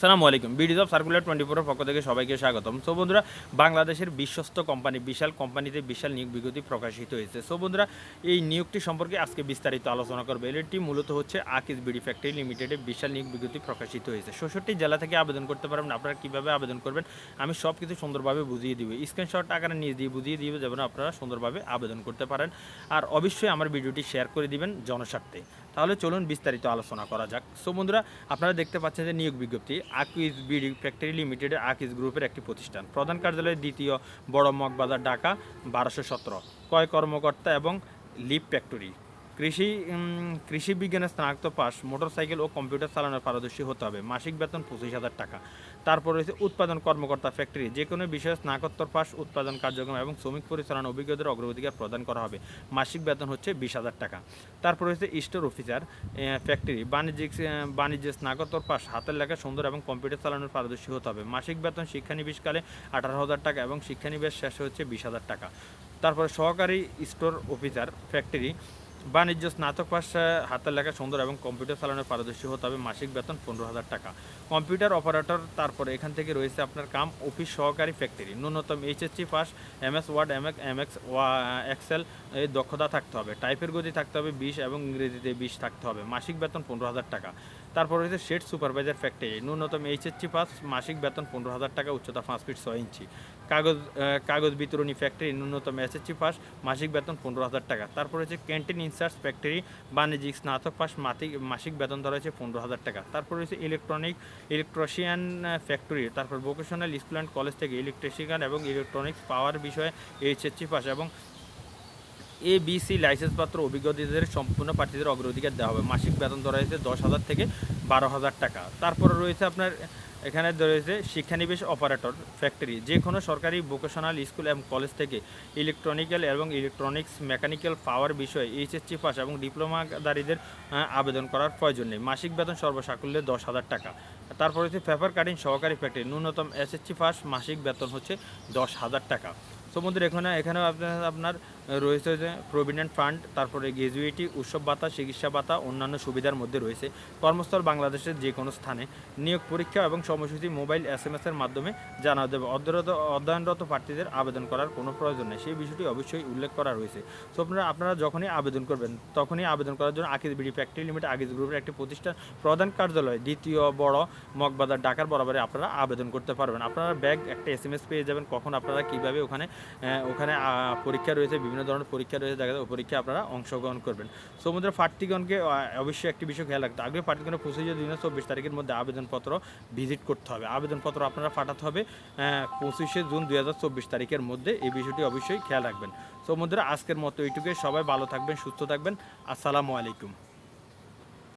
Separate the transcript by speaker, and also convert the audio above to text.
Speaker 1: সালামু আলাইকুম। বিডিজ of circular twenty ফোরের পক্ষ থেকে সবাইকে স্বাগতম। সো বন্ধুরা, বাংলাদেশের বিশ্বস্ত কোম্পানি বিশাল, কোম্পানিতে বিশাল নিয়োগ বিজ্ঞপ্তি প্রকাশিত হয়েছে। সো বন্ধুরা, এই নিয়োগটি সম্পর্কে আজকে বিস্তারিত আলোচনা করবে। এটি মূলত হচ্ছে আকিস বিডি ফ্যাক্টরি লিমিটেডে বিশাল নিয়োগ বিজ্ঞপ্তি প্রকাশিত হয়েছে। ষষ্ঠটি জেলা থেকে আবেদন করতে পারবেন। আপনারা কীভাবে আবেদন করবেন, আমি সব কিছু সুন্দরভাবে বুঝিয়ে দিব। স্ক্রিনশট আকারে নিয়ে দিয়ে বুঝিয়ে দিব যেমন আপনারা সুন্দরভাবে আবেদন করতে পারেন। আর অবশ্যই আমার ভিডিওটি শেয়ার করে দিবেন জনস্বার্থে। তাহলে চলুন বিস্তারিত আলোচনা করা যাক। সো বন্ধুরা, আপনারা দেখতে পাচ্ছেন যে নিয়োগ বিজ্ঞপ্তি আকুইজ বিডি ফ্যাক্টরি লিমিটেডের আকিজ গ্রুপের একটি প্রতিষ্ঠান। প্রধান কার্যালয় দ্বিতীয় বড় মগবাজার ঢাকা, বারোশো সতেরো। ক্রয় কর্মকর্তা এবং লিপ ফ্যাক্টরি? কৃষি কৃষি বিজ্ঞানের স্নাতক পাস মোটরসাইকেল ও কম্পিউটার চালানোর পারদর্শী হতে হবে। মাসিক বেতন পঁচিশ হাজার টাকা। তারপর রয়েছে উৎপাদন কর্মকর্তা ফ্যাক্টরি। যে কোনো বিষয়ে স্নাতকোত্তর পাস উৎপাদন কার্যক্রম এবং শ্রমিক পরিচালনা অভিজ্ঞতার অগ্রাধিকার প্রদান করা হবে। মাসিক বেতন হচ্ছে বিশ হাজার টাকা। তারপর রয়েছে স্টোর অফিসার ফ্যাক্টরি। বাণিজ্যিক বাণিজ্যের স্নাতকোত্তর পাস হাতের লেখা সুন্দর এবং কম্পিউটার চালানোর পারদর্শী হতে হবে। মাসিক বেতন শিক্ষানিবেশকালে আঠারো হাজার টাকা এবং শিক্ষানিবেশ শেষে হচ্ছে বিশ হাজার টাকা। তারপরে সহকারী স্টোর অফিসার, ফ্যাক্টরি। বাণিজ্য স্নাতক পাশে হাতের লেখা সুন্দর এবং কম্পিউটার চালানোর পারদর্শী হতে হবে মাসিক বেতন পনেরো হাজার টাকা। কম্পিউটার অপারেটর তারপরে এখান থেকে রয়েছে আপনার কাম, অফিস সহকারী ফ্যাক্টরি। ন্যূনতম HSC pass M S Word M M X excel এই দক্ষতা থাকতে হবে। টাইপের গতি থাকতে হবে বিশ এবং ইংরেজিতে বিশ থাকতে হবে। মাসিক বেতন পনেরো হাজার টাকা। তারপর রয়েছে শেড সুপারভাইজার ফ্যাক্টরি। ন্যূনতম এইচএসসি পাস, মাসিক বেতন পনেরো হাজার টাকা, উচ্চতা পাঁচ ফিট ছয় ইঞ্চি। কাগজ কাগজ বিতরণী ফ্যাক্টরি, ন্যূনতম এসএসসি পাস, মাসিক বেতন পনেরো হাজার টাকা। তারপর হচ্ছে ক্যান্টিন ইনচার্জ ফ্যাক্টরি, বাণিজ্যিক স্নাতক পাস মাসিক মাসিক বেতন ধরা হয়েছে পনেরো হাজার টাকা। তারপর রয়েছে ইলেকট্রনিক, ইলেকট্রিশিয়ান ফ্যাক্টরি। তারপর ভোকেশনাল স্কুল অ্যান্ড কলেজ থেকে ইলেকট্রিশিয়ান এবং ইলেকট্রনিক্স পাওয়ার বিষয়ে এইচএসসি পাস এবং এ বি বিসি লাইসেন্সপত্র অভিজ্ঞতাদের সম্পূর্ণ প্রার্থীদের অগ্রাধিকার দেওয়া হবে। মাসিক বেতন ধরা হয়েছে দশ হাজার থেকে বারো হাজার টাকা। তারপরে রয়েছে আপনার, এখানে রয়েছে শিক্ষানিবেশ অপারেটর, ফ্যাক্টরি। যে কোনো সরকারি ভোকেশনাল স্কুল এবং কলেজ থেকে ইলেকট্রনিক্যাল এবং ইলেকট্রনিক্স মেকানিক্যাল পাওয়ার বিষয়ে এইচএসসি পাস এবং ডিপ্লোমাদারীদের আবেদন করার প্রয়োজন নেই। মাসিক বেতন সর্বসাকুল্যে দশ হাজার টাকা। তারপর হচ্ছে পেপার কাটিং সহকারী ফ্যাক্টরি। ন্যূনতম এসএসসি পাস মাসিক বেতন হচ্ছে দশ হাজার টাকা। সমুদ্র এখানে, এখানেও আপনার আপনার রয়েছে যে প্রভিডেন্ট ফান্ড তারপরে গ্র্যাজুয়েটি উৎসব ভাতা, চিকিৎসা ভাতা, অন্যান্য সুবিধার মধ্যে রয়েছে। কর্মস্থল বাংলাদেশের যে কোনো স্থানে নিয়োগ পরীক্ষা এবং সময়সূচি মোবাইল এস এম এর মাধ্যমে জানা দেবে অধ্যয়নরত প্রার্থীদের আবেদন করার কোনো প্রয়োজন নেই। সেই বিষয়টি অবশ্যই উল্লেখ করা রয়েছে। সো, আপনারা আপনারা যখনই আবেদন করবেন, তখনই আবেদন করার জন্য Akij BD factory limited Akij গ্রুপের একটি প্রতিষ্ঠান, প্রধান কার্যালয়, দ্বিতীয় বড় মগবাজার, ঢাকার বরাবরে আপনারা আবেদন করতে পারবেন। আপনারা ব্যাগ, একটা এস পেয়ে যাবেন, কখন আপনারা, কীভাবে ওখানে ওখানে পরীক্ষা রয়েছে, বিভিন্ন ধরনের পরীক্ষা রয়েছে দেখা যায় ওই পরীক্ষায় আপনারা অংশগ্রহণ করবেন। সমুদ্র প্রার্থীগণকে আহ, অবশ্যই একটি বিষয় খেয়াল রাখতে আগ্রহী আগে প্রার্থীগণের পঁচিশে দুই হাজার চব্বিশ তারিখের মধ্যে আবেদনপত্র ভিজিট করতে হবে। আবেদনপত্র আপনারা পাঠাতে হবে পঁচিশে জুন দুই হাজার চব্বিশ তারিখের মধ্যে। এই বিষয়টি অবশ্যই খেয়াল রাখবেন। সমুদ্রের আজকের মতো এইটুকুই। সবাই ভালো থাকবেন সুস্থ থাকবেন। আসসালামু আলাইকুম।